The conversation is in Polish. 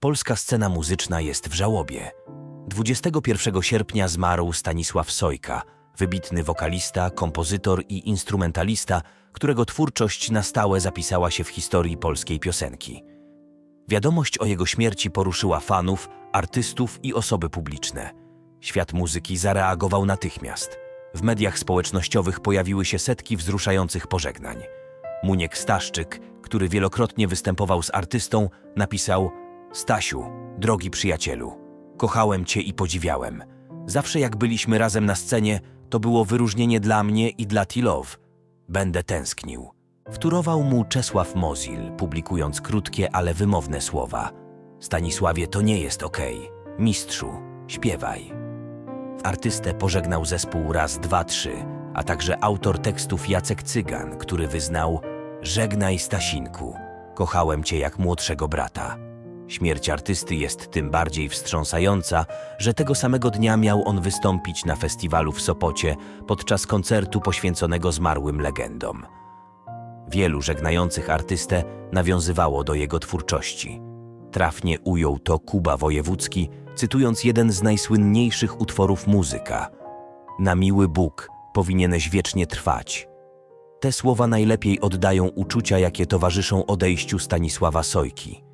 Polska scena muzyczna jest w żałobie. 21 sierpnia zmarł Stanisław Sojka, wybitny wokalista, kompozytor i instrumentalista, którego twórczość na stałe zapisała się w historii polskiej piosenki. Wiadomość o jego śmierci poruszyła fanów, artystów i osoby publiczne. Świat muzyki zareagował natychmiast. W mediach społecznościowych pojawiły się setki wzruszających pożegnań. Muniek Staszczyk, który wielokrotnie występował z artystą, napisał Stasiu, drogi przyjacielu, kochałem cię i podziwiałem. Zawsze jak byliśmy razem na scenie, to było wyróżnienie dla mnie i dla T-Love. Będę tęsknił. Wtórował mu Czesław Mozil, publikując krótkie, ale wymowne słowa. Stanisławie, to nie jest okej. Mistrzu, śpiewaj. Artystę pożegnał zespół Raz, Dwa, Trzy, a także autor tekstów Jacek Cygan, który wyznał Żegnaj Stasinku, kochałem cię jak młodszego brata. Śmierć artysty jest tym bardziej wstrząsająca, że tego samego dnia miał on wystąpić na festiwalu w Sopocie podczas koncertu poświęconego zmarłym legendom. Wielu żegnających artystę nawiązywało do jego twórczości. Trafnie ujął to Kuba Wojewódzki, cytując jeden z najsłynniejszych utworów muzyka. Na miły Bóg powinieneś wiecznie trwać. Te słowa najlepiej oddają uczucia, jakie towarzyszą odejściu Stanisława Sojki.